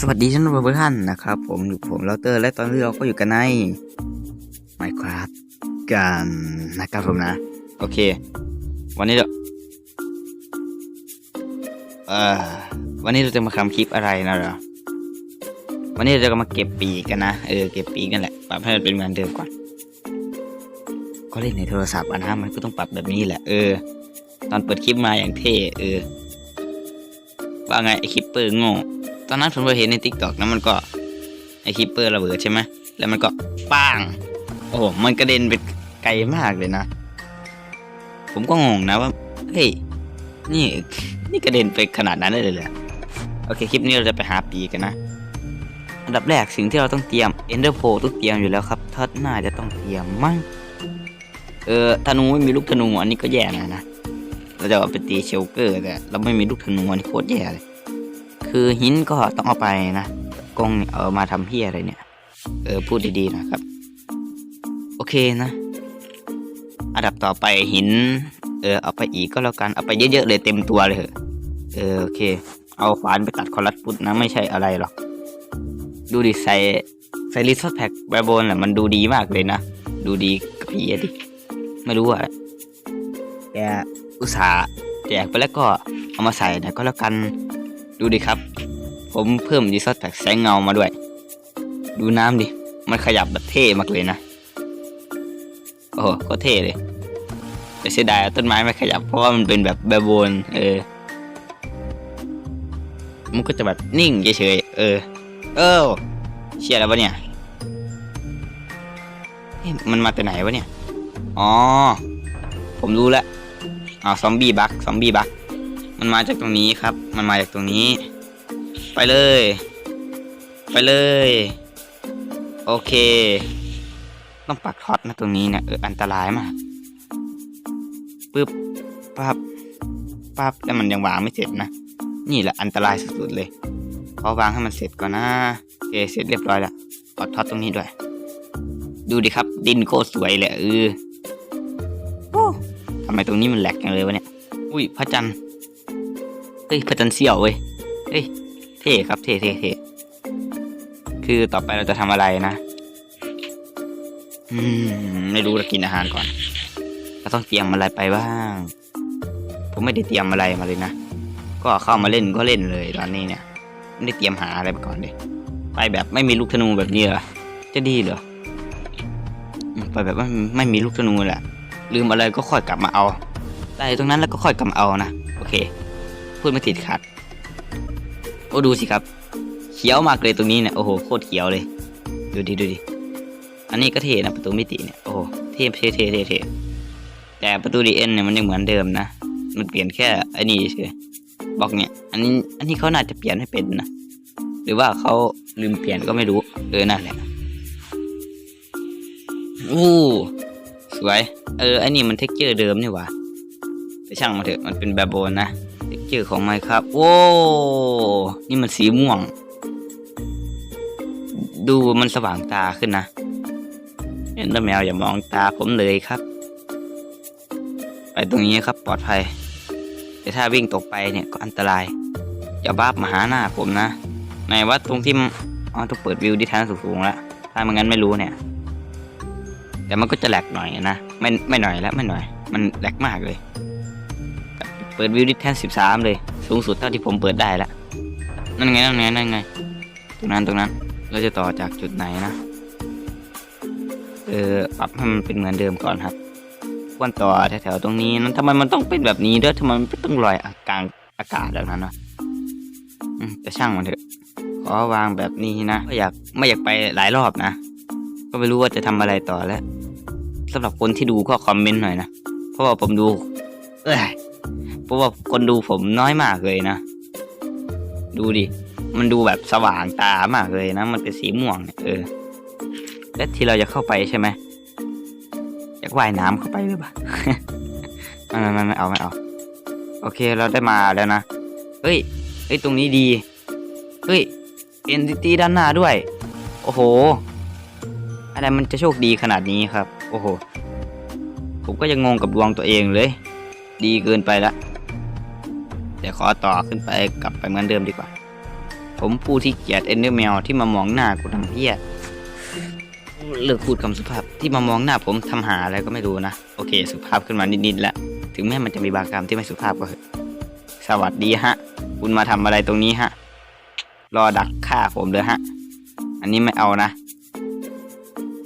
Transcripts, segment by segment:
สวัสดีท่านผู้ชมทุกท่านนะครับ ผมอยู่ผมเราเตอร์ และตอนนี้เราก็อยู่กันใน Minecraft กันนะครับผมนะ โอเค วันนี้เราเอ่อวันนี้เราจะมาทำคลิปอะไรนะเรอวันนี้เราจะมาเก็บปีกกันนะเออเก็บปีกนั่นแหละปรับให้มันเป็นเหมือนเดิมก่อน ก็เล่นในโทรศัพท์อะนะมันก็ต้องปรับแบบนี้แหละเออ ตอนเปิดคลิปมาอย่างเท่เออว่าไงไอคลิปเปอร์โง่ ตอนนั้นผมไปเห็นในทิกตอกนะมันก็ไอคิปเปอร์ระเบิดใช่ไหมแล้วมันก็ป้าง โอ้โหมันกระเด็นไปไกลมากเลยนะ ผมก็งงนะว่าเฮ้ยนี่นี่กระเด็นไปขนาดนั้นเลยเหรอโอเคคลิปนี้เราจะไปหาปีกันนะอันดับแรกสิ่งที่เราต้องเตรียม Ender p o ต้องเตรียมอยู่แล้วครับถ้าน่าจะต้องเตรียมมั้งเออธนูไม่มีลูกธนูอันนี้ก็แย่นะนะเราจะเอาไปตีเชลเกอร์แต่เราไม่มีลูกธนูอันนี้โคตรแย่เลย คือหินก็ต้องเอาไปนะกงเอามาทำเพี้ยอะไรเนี่ย เออพูดดีๆนะครับ โอเคนะ อันดับต่อไปหิน เออเอาไปอีกก็แล้วกันเอาไปเยอะๆเลยเต็มตัวเลยเหอะเออโอเค เอาขวานไปตัดคอรัสพุทธนะไม่ใช่อะไรหรอกดูดิใส่ใส่ลิซอสแพ็กแบบโบนแหละมันดูดีมากเลยนะ ดูดีกับพี่ดิ ไม่รู้อะแกอุตส่าห์แจกไปแล้วก็เอามาใส่นะก็แล้วกัน ดูดิครับ ผมเพิ่มดีซอสแพ็กแสงเงามาด้วย ดูน้ำดิ มันขยับแบบเท่มากเลยนะ โอ้โหก็เท่เลย แต่เสียดายต้นไม้ไม่ขยับ เพราะว่ามันเป็นแบบแบบโบนเออ มันก็จะแบบนิ่งเฉยๆเออ เออเชี่ยแล้ววะเนี่ยมันมาแต่ไหนวะเนี่ย อ๋อ ผมรู้แล้วอ้าวซอมบี้บักซอมบี้บัก มันมาจากตรงนี้ครับ มันมาจากตรงนี้ ไปเลย ไปเลย โอเค ต้องปักท็อตนะตรงนี้เนี่ยเอออันตรายมากปึ๊บปั๊บปั๊บแล้วมันยังวางไม่เสร็จนะ นี่แหละอันตรายสุดๆเลยขอวางให้มันเสร็จก่อนนะโอเคเสร็จเรียบร้อยแล้วปักท็อตตรงนี้ด้วย ดูดิครับ ดินโคตรสวยเลยเออทำไมตรงนี้มันแหลกอย่างเลยวะเนี่ย อุ้ยพระจันทร์ เฮ้ยพระจันทร์เสี่ยวเว้ยเฮ้ยเท่ครับเท่เท่เท่คือต่อไปเราจะทำอะไรนะ อืมไม่รู้เรากินอาหารก่อนเราต้องเตรียมอะไรไปบ้าง ผมไม่ได้เตรียมอะไรมาเลยนะ ก็เข้ามาเล่นก็เล่นเลยตอนนี้เนี่ย ไม่ได้เตรียมหาอะไรมาก่อนเลยไปแบบไม่มีลูกธนูแบบนี้เหรอจะดีเหรอไปแบบไม่ไม่มีลูกธนูแหละลืมอะไรก็ค่อยกลับมาเอาได้ตรงนั้นแล้วก็ค่อยกลับมาเอานะโอเค พูดไม่ติดขัด โอ้ดูสิครับ เขียวมากเลยตรงนี้เนี่ยโอ้โหโคตรเขียวเลย ดูดิดูดิอันนี้ก็เท่นะประตูมิติเนี่ยโอ้โหเท่เท่เท่เท่เทแต่ประตูดีเอ็นเนี่ยมันยังเหมือนเดิมนะมันเปลี่ยนแค่ไอ้นี่เฉยบอกเนี่ย อันนี้อันนี้เขาน่าจะเปลี่ยนให้เป็นนะหรือว่าเขาลืมเปลี่ยนก็ไม่รู้เออนั่นแหละอู้สวย เอออันนี้มันเท็กเจอร์เดิมนี่หว่าแต่ช่างมาเถอะมันเป็นแบบโบนนะ เจอร์ของไมครับโว้นี่มันสีม่วง ดูมันสว่างตาขึ้นนะเอ็นเดอร์แมวอย่ามองตาผมเลยครับ ไปตรงนี้ครับปลอดภัย แต่ถ้าวิ่งตกไปเนี่ยก็อันตรายอย่าบ้ามาหาหน้าผมนะในว่าตรงที่อ๋อต้องเปิดวิวดิทันสูงๆแล้วถ้ามันงั้นไม่รู้เนี่ย แต่มันก็จะแหลกหน่อยนะไม่ไม่หน่อยแล้วไม่หน่อย มันแหลกมากเลย เปิดวิวดิแทนสิบสามเลย สูงสุดเท่าที่ผมเปิดได้ล้วนั่นไงนั่นไงนั่นไง ตรงนั้นตรงนั้น เราจะต่อจากจุดไหนนะ เออปรับให้มันเป็นเหมือนเดิมก่อนครับควรต่อแถวๆตรงนี้นั้นทำไมมันต้องเป็นแบบนี้ด้วยทำไมมันต้องลอยกลางอากาศแบบนั้นวะอืมแต่ช่างมันเถอะ ขอวางแบบนี้นะไม่อยากไม่อยากไปหลายรอบนะ ก็ไม่รู้ว่าจะทำอะไรต่อแล้วสำหรับคนที่ดูก็คอมเมนต์หน่อยนะ เพราะว่าผมดู เอ้ย ราะว่าคนดูผมน้อยมากเลยนะ ดูดิ มันดูแบบสว่างตามากเลยนะ มันเป็นสีม่วงเนี่ยเออ และที่เราจะเข้าไปใช่ไหมอยากว่ายน้ำเข้าไปหรือเปล่าไม่ไม่ไม่เอาไม่เอา โอเคเราได้มาแล้วนะ เฮ้ย เฮ้ยตรงนี้ดี เฮ้ยเอ็นตีด้านหน้าด้วย โอ้โห อะไรมันจะโชคดีขนาดนี้ครับ โอ้โห ผมก็ยังงงกับดวงตัวเองเลย ดีเกินไปละ ขอต่อขึ้นไปกลับไปเหมือนเดิมดีกว่า ผมผู้ที่เกลียดเอนเดอร์แมวที่มามองหน้ากูทำเพี้ยเลิกพูดคำสุภาพที่มามองหน้าผมทำหาอะไรก็ไม่รู้นะ โอเค สุภาพขึ้นมานิดๆแล้ว ถึงแม้มันจะมีบางคำที่ไม่สุภาพก็เถอะสวัสดีฮะ คุณมาทำอะไรตรงนี้ฮะ รอดักฆ่าผมเลยฮะ อันนี้ไม่เอานะ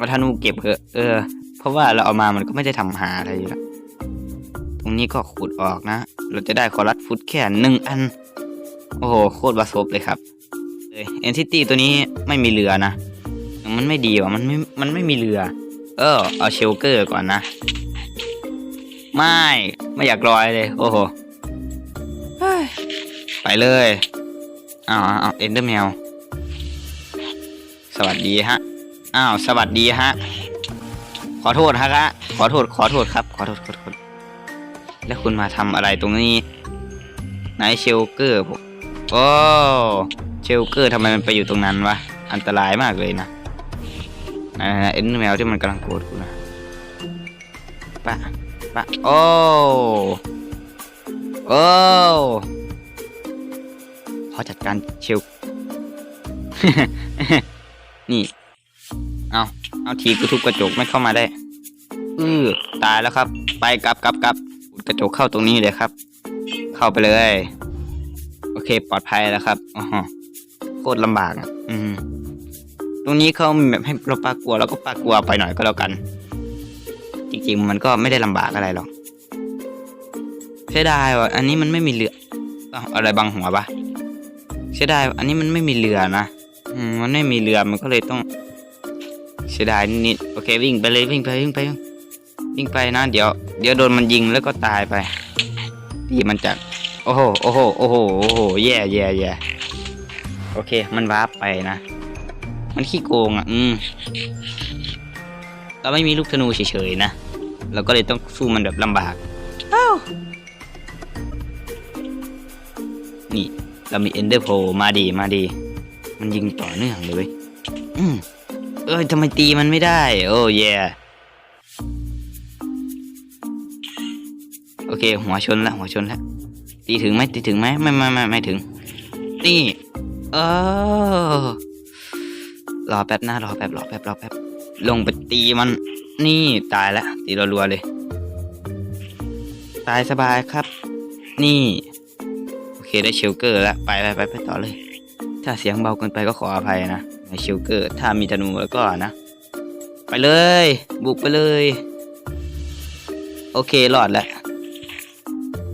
วัฒนูเก็บเถอะเออ เพราะว่าเราเอามามันก็ไม่ได้ทำหาอะไรอยู่แล้ว รงนี้ก็ขุดออกนะ เราจะได้คอรัสฟุตแค่หนึ่งอัน โอ้โห โคตรบาซบเลยครับเอนซิตี้ตัวนี้ไม่มีเรือนะ มันไม่ดีว่ะ มันไม่ มันไม่มีเรือ เออ เอาเชลเกอร์ก่อนนะ ไม่ ไม่อยากลอยเลย โอ้โหเฮ้ยไปเลยอ้าวอ้าวเอนเดอร์แมว สวัสดีฮะ อ้าว สวัสดีฮะ ขอโทษฮะฮะขอโทษ ขอโทษครับ ขอโทษขอโทษ แล้วคุณมาทำอะไรตรงนี้ไหนเชลเกอร์ผมโอ้เชลเกอร์ทำไมมันไปอยู่ตรงนั้นวะ อันตรายมากเลยนะอ่าเอ็นแมวที่มันกำลังโกรธกูนะปะปะโอ้โอ้พอจัดการเชลนี่เอาเอาทีกูทุบกระจกไม่เข้ามาได้ อือตายแล้วครับ ไปกลับกลับกลับ กระจกเข้าตรงนี้เลยครับ เข้าไปเลย โอเค ปลอดภัยแล้วครับอ๋อโคตรลำบากอะ อืม ตรงนี้เขาแบบให้เราปากลัวเราก็ปากลัวไปหน่อยก็แล้วกัน จริงๆ มันก็ไม่ได้ลำบากอะไรหรอกเสียดายว่ะอันนี้มันไม่มีเรืออะไรบังหัวปะเสียดายอันนี้มันไม่มีเรือนะอืมมันไม่มีเรือมันก็เลยต้องเสียดายนิดโอเควิ่งไปเลยวิ่งไปวิ่งไปวิ่ง ไปนะ เดี๋ยว เดี๋ยวโดนมันยิงแล้วก็ตายไปดีมันจัดโอ้โหโอ้โหโอ้โหโอ้โหแย่แย่แย่โอเค มันวาร์ปไปนะ มันขี้โกงอะ อืมเราไม่มีลูกธนูเฉยๆนะเราก็เลยต้องสู้มันแบบลำบากนี่ เรามีเอนเดอร์โพมาดีมาดี มันยิงต่อเนื่องเลยเว้ยอืมเอ้ยทำไมตีมันไม่ได้ โอ้แย่โเคหัวชนแล้วหัวชนแล้วตีถึงไหมตีถึงไหมไม่ไม่ไม่ไม่ถึง นี่ เออรอแป๊บหนะรอแป๊บรอแป๊บรอแป๊บลงไปตีมัน นี่ตายแล้วตีรัวๆเลย ตายสบายครับ นี่ โอเคได้เชลเกอร์แล้วไปไปไปไปต่อเลย ถ้าเสียงเบาเกินไปก็ขออภัยนะในเชลเกอร์ ถ้ามีธนูแล้วก็นะ ไปเลย บุกไปเลย โอเครอดแล้ว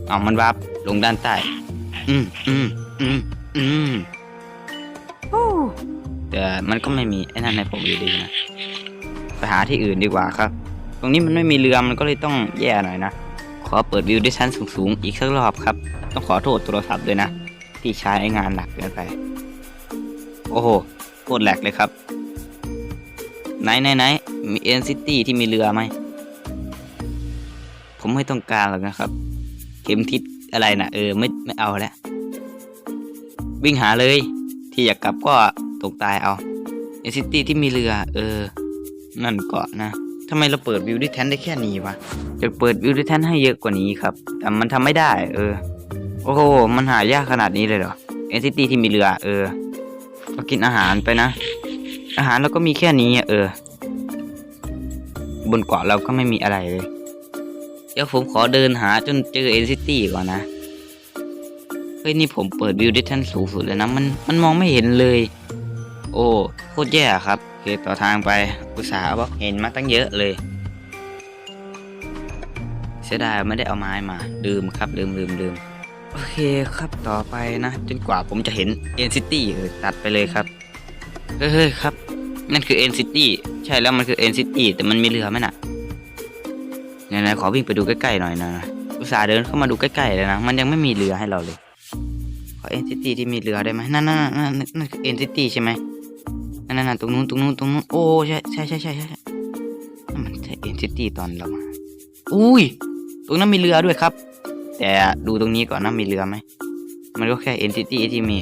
เอามันวับลงด้านใต้ อืมอืมอืมอืมโอ้แต่มันก็ไม่มีไอ้นั่นในผมอยู่ดีนะไปหาที่อื่นดีกว่าครับ ตรงนี้มันไม่มีเรือมันก็เลยต้องแย่หน่อยนะขอเปิดวิวด้วยชั้นสูงๆอีกสักรอบครับ ต้องขอโทษโทรศัพท์ด้วยนะที่ใช้งานหนักเกินไป โอ้โหโคตรแหลกเลยครับ ไหนไหนไหนมีเอ็นซิตี้ที่มีเรือไหมผมไม่ต้องการหรอกนะครับเข็มทิศอะไรนะเออไม่ไม่เอาแล้ววิ่งหาเลย ที่อยากกลับก็ตกตายเอาเอซิตี้ที่มีเรือ เออ นั่นเกาะนะทำไมเราเปิดวิวดิแทนได้แค่นี้วะจะเปิดวิวดิแทนให้เยอะกว่านี้ครับ แต่มันทำไม่ได้ เออ โอ้โห มันหายากขนาดนี้เลยเหรอเอซิตี้ที่มีเรือ เออเรากินอาหารไปนะ อาหารเราก็มีแค่นี้เออ บนเกาะเราก็ไม่มีอะไรเลย ดี๋ยวผมขอเดินหาจนเจอเอ็นซิตี้ก่อนนะ เฮ้ย นี่ผมเปิดวิวดิแทนสูงสุดเลยนะ มันมันมองไม่เห็นเลย โอ้ โคตรแย่ครับโอเคต่อทางไปอุตสาห์บอกเห็นมาตั้งเยอะเลย เสียดายไม่ได้เอาไม้มาลืมครับลืมลืมลืมโอเคครับต่อไปนะ จนกว่าผมจะเห็นเอ็นซิตี้เออตัดไปเลยครับ เฮ้ยครับ นั่นคือเอ็นซิตี้ใช่แล้วมันคือเอ็นซิตี้แต่มันมีเรือไหมน่ะ ไหนๆขอวิ่งไปดูใกล้ๆหน่อยนะอุตส่าห์เดินเข้ามาดูใกล้ๆเลยนะ มันยังไม่มีเรือให้เราเลย ขอเอ็นซิตี้ที่มีเรือได้ไหมนั่นนั่นนั่นนั่นเอ็นซิตี้ใช่ไหมนั่นนั่นตรงนู้นตรงนู้นตรงนู้นโอ้ใช่ใช่ใช่ใช่ใช่มันใช่เอ็นซิตี้ตอนเรามาอุ้ยตรงนั้นมีเรือด้วยครับ แต่ดูตรงนี้ก่อนนะมีเรือไหมมันก็แค่เอ็นซิตี้ที่มี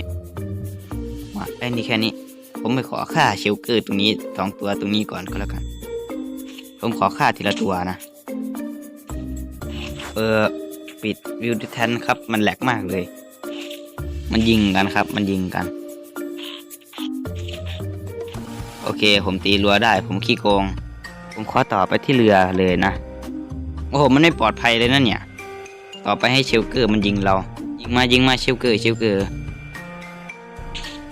ว่าไอ้นี่แค่นี้ ผมไปขอค่าเชลเกอร์ตรงนี้สองตัวตรงนี้ก่อนก็แล้วกัน ผมขอค่าทีละตัวนะ เออปิดวิวดิแทนครับ มันแหลกมากเลย มันยิงกันครับ มันยิงกัน โอเค ผมตีรัวได้ ผมขี้โกง ผมขอต่อไปที่เรือเลยนะ โอ้โห มันไม่ปลอดภัยเลยนะเนี่ย ต่อไปให้เชลเกอร์มันยิงเรา ยิงมายิงมาเชลเกอร์เชลเกอร์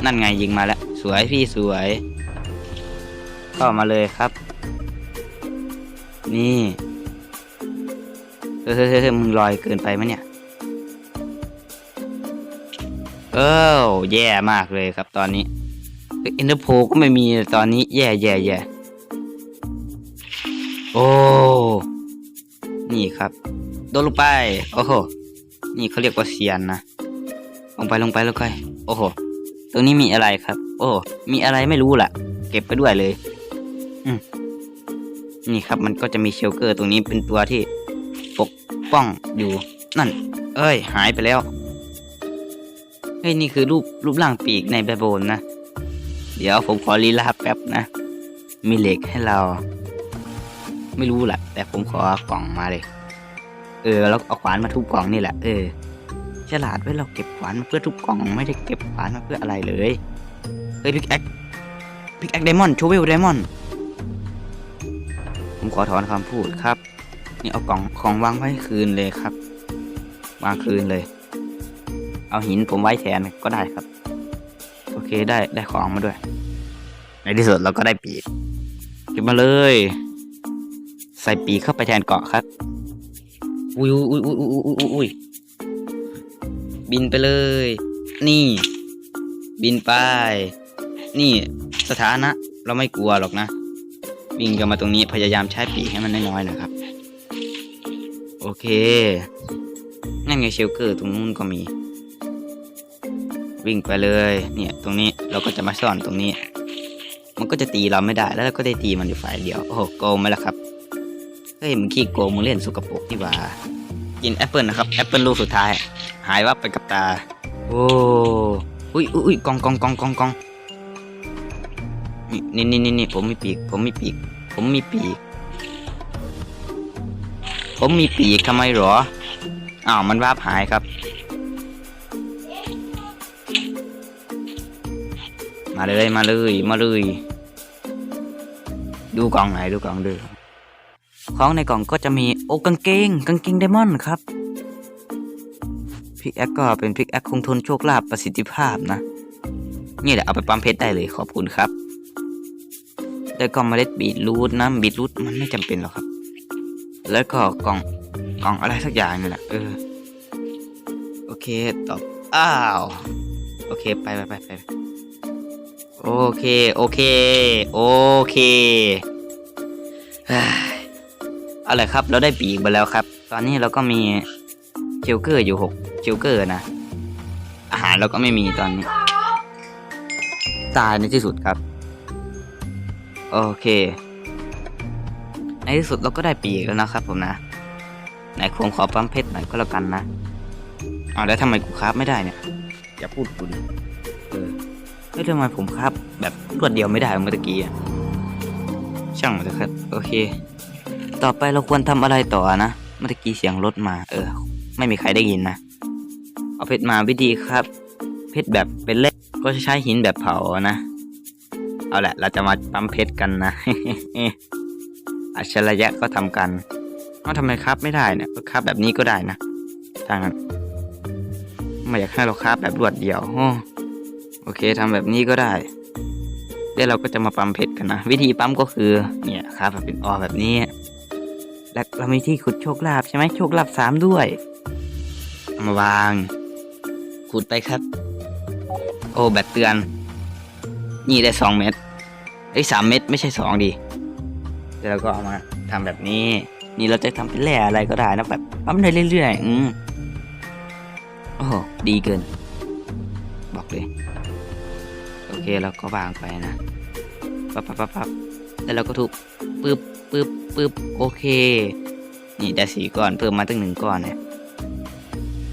นั่นไงยิงมาแล้ว สวยพี่สวย เข้ามาเลยครับ นี่ เฮ้ยเฮ้ยเฮ้ยมึงลอยเกินไปไหมเนี่ย เออแย่มากเลยครับตอนนี้เอ็นเตอร์โพก็ไม่มีตอนนี้ แย่แย่แย่โอ้ นี่ครับ โดนลงไป โอ้โห นี่เขาเรียกว่าเซียนนะ ลงไปลงไปแล้วค่อยโอ้โห ตรงนี้มีอะไรครับ โอ้มีอะไรไม่รู้ล่ะ เก็บไปด้วยเลย อืมนี่ครับมันก็จะมีเชลเกอร์ตรงนี้เป็นตัวที่ ปกป้องอยู่ นั่น เอ้ย หายไปแล้ว เฮ้ย นี่คือรูปรูปร่างปีกในแบบโบนนะ เดี๋ยวผมขอลีลาแป๊บนะ มีเหล็กให้เรา ไม่รู้แหละ แต่ผมขอกล่องมาเลย เออ แล้วเอาขวานมาทุบกล่องนี่แหละ เออ ฉลาดไว้เราเก็บขวานมาเพื่อทุบกล่อง ไม่ได้เก็บขวานมาเพื่ออะไรเลย เฮ้ยพิกแอคพิกแอคไดมอนด์โชเวลไดมอนด์ผมขอถอนคำพูดครับ นี่เอากล่องของวางไว้คืนเลยครับ วางคืนเลย เอาหินผมไว้แทนก็ได้ครับ โอเคได้ได้ของมาด้วย ในที่สุดเราก็ได้ปีกเก็บมาเลย ใส่ปีกเข้าไปแทนเกาะครับ อุ้ยอุ้ยอุ้ยอุ้ยอุ้ยอุ้ยอุ้ยบินไปเลย นี่ บินไป นี่สถานะ เราไม่กลัวหรอกนะวิ่งกันมาตรงนี้พยายามใช้ปีกให้มันน้อยๆนะครับ โอเค นั่นไงเชลเกอร์ตรงนู้นก็มี วิ่งไปเลย เนี่ย ตรงนี้เราก็จะมาซ่อนตรงนี้ มันก็จะตีเราไม่ได้ แล้วเราก็ได้ตีมันอยู่ฝ่ายเดียว โอ้โหโกงไหมล่ะครับ เฮ้ยมึงขี้โกงมึงเล่นสุกปรกที่ว่า กินแอปเปิลนะครับ แอปเปิลลูกสุดท้าย หายวับไปกับตา โอ้อุ้ยอุ้ยอุ้ยกองกองกองกองกองนี่นี่นี่นี่ผมมีปีก ผมมีปีก ผมมีปีก ผมมีปีกทำไมหรอ อ้าวมันวาบหายครับ มาเลยมาเลยมาเลย ดูกล่องไหนดูกล่องดูของในกล่องก็จะมีโอกางเกงกางเกงไดมอนด์ครับพิกแอคก็เป็นพิกแอคคงทนโชคลาภประสิทธิภาพนะ นี่แหละเอาไปปั๊มเพชรได้เลยขอบคุณครับแล้วก็เมล็ดบีทรูทนะบีทรูทมันไม่จำเป็นหรอกครับ แล้วก็กล่องกล่องอะไรสักอย่างนี่แหละเออ โอเคตอบอ้าว โอเคไปไปไปไปโอเค โอเค โอเคเฮ้อาละครับ เราได้ปีกมาแล้วครับ ตอนนี้เราก็มีเชลเกอร์อยู่หกเชลเกอร์นะ อาหารเราก็ไม่มีตอนนี้ ตายในที่สุดครับ โอเค ในที่สุดเราก็ได้ปีกแล้วนะครับผมนะไหนควงขอปั๊มเพชรหน่อยก็แล้วกันนะเอาแล้วทำไมกูคราฟไม่ได้เนี่ยอย่าพูดกูดิเออเฮ้ยทำไมผมคราฟแบบรวดเดียวไม่ได้เมื่อกี้อะช่างมันเถอะครับโอเค ต่อไปเราควรทำอะไรต่อนะเมื่อกี้เสียงรถมา เออ ไม่มีใครได้ยินนะเอาเพชรมาวิธีครับ เพชรแบบเป็นเล็กก็จะใช้หินแบบเผานะ เอาแหละ เราจะมาปั๊มเพชรกันนะ อัจฉริยะก็ทำกันเอ้าทำไมครับไม่ได้เนี่ยก็ครับแบบนี้ก็ได้นะทางนั้นไม่อยากให้เราครับแบบรวดเดียวโอโอเคทำแบบนี้ก็ได้เดี๋ยวเราก็จะมาปั๊มเพชรกันนะ วิธีปั๊มก็คือเนี่ยครับแบบเป็นออแบบนี้ และเรามีที่ขุดโชคลาภใช่ไหมโชคลาภสามด้วยมาวาง ขุดไปครับ โอ้แบตเตือน นี่ได้สองเม็ดไอ้สามเม็ดไม่ใช่สองดิ เดี๋ยวเราก็เอามาทำแบบนี้ นี่เราจะทำเป็นแร่อะไรก็ได้นะแบบปั๊มได้เรื่อยๆ อืมโอ้โหดีเกิน บอกเลย โอเคเราก็วางไปนะปั๊บปั๊บปั๊บปั๊บแล้วเราก็ทุบปึ๊บปึ๊บปึ๊บโอเค นี่ได้สีก้อนเพิ่มมาตั้งหนึ่งก้อนเนี่ย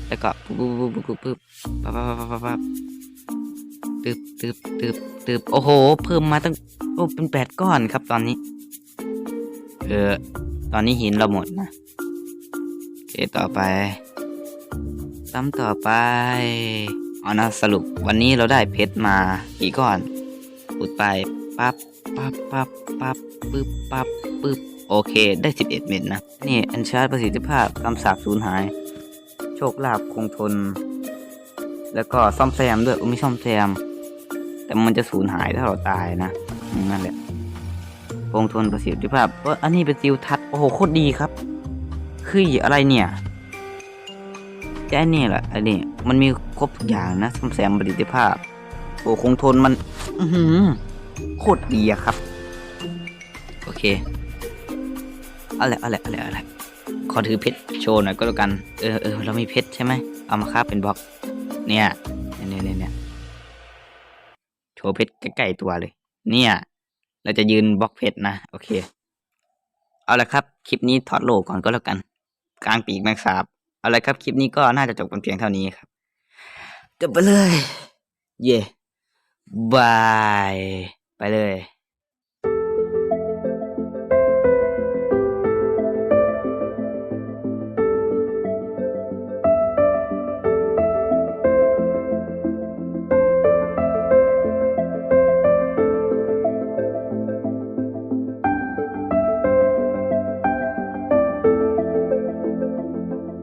แล้วก็ปึ๊บปึ๊บปึ๊บปึ๊บปึ๊บปั๊บปั๊บปั๊บปั๊บปั๊บตึบตึบตึบตึบโอ้โห เพิ่มมาตั้งโอ้เป็นแปดก้อนครับตอนนี้ เออตอนนี้หินเราหมดนะโอเคต่อไปตามต่อไปเอานะสรุปวันนี้เราได้เพชรมากี่ก้อนขุดไปปั๊บปั๊บปั๊บปั๊บปึ๊บปั๊บปึ๊บโอเคได้ 11 เม็ดนะ นี่อันชาร์จประสิทธิภาพคำสาปสูญหาย โชคลาภคงทน แล้วก็ซ่อมแซมด้วยอุ้ยไม่ซ่อมแซม แต่มันจะสูญหายถ้าเราตายนะนั่นแหละ คงทนประสิทธิภาพเอออันนี้เป็นซิลทัดโอ้โหโคตรดีครับ คืออะไรเนี่ยแต่อันนี้แหละอันนี้มันมีครบทุกอย่างนะซ่อมแซมประสิทธิภาพโอ้คงทนมันอืโคตรดีอะครับ โอเคเอาละเอาละเอาละเอาละขอถือเพชรโชว์หน่อยก็แล้วกัน เออเออเรามีเพชรใช่ไหมเอามาคาบเป็นบล็อก เนี่ยเนี่ยเนี่ยเนี่ยโชว์เพชรใกล้ๆตัวเลย เนี่ย เราจะยืนบล็อกเพชรนะ โอเค เอาละครับ คลิปนี้ถอดโลก่อนก็แล้วกัน กลางปีกแมกสาบเอาละครับ คลิปนี้ก็น่าจะจบกันเพียงเท่านี้ครับ จบไปเลย เย่บาย ไปเลย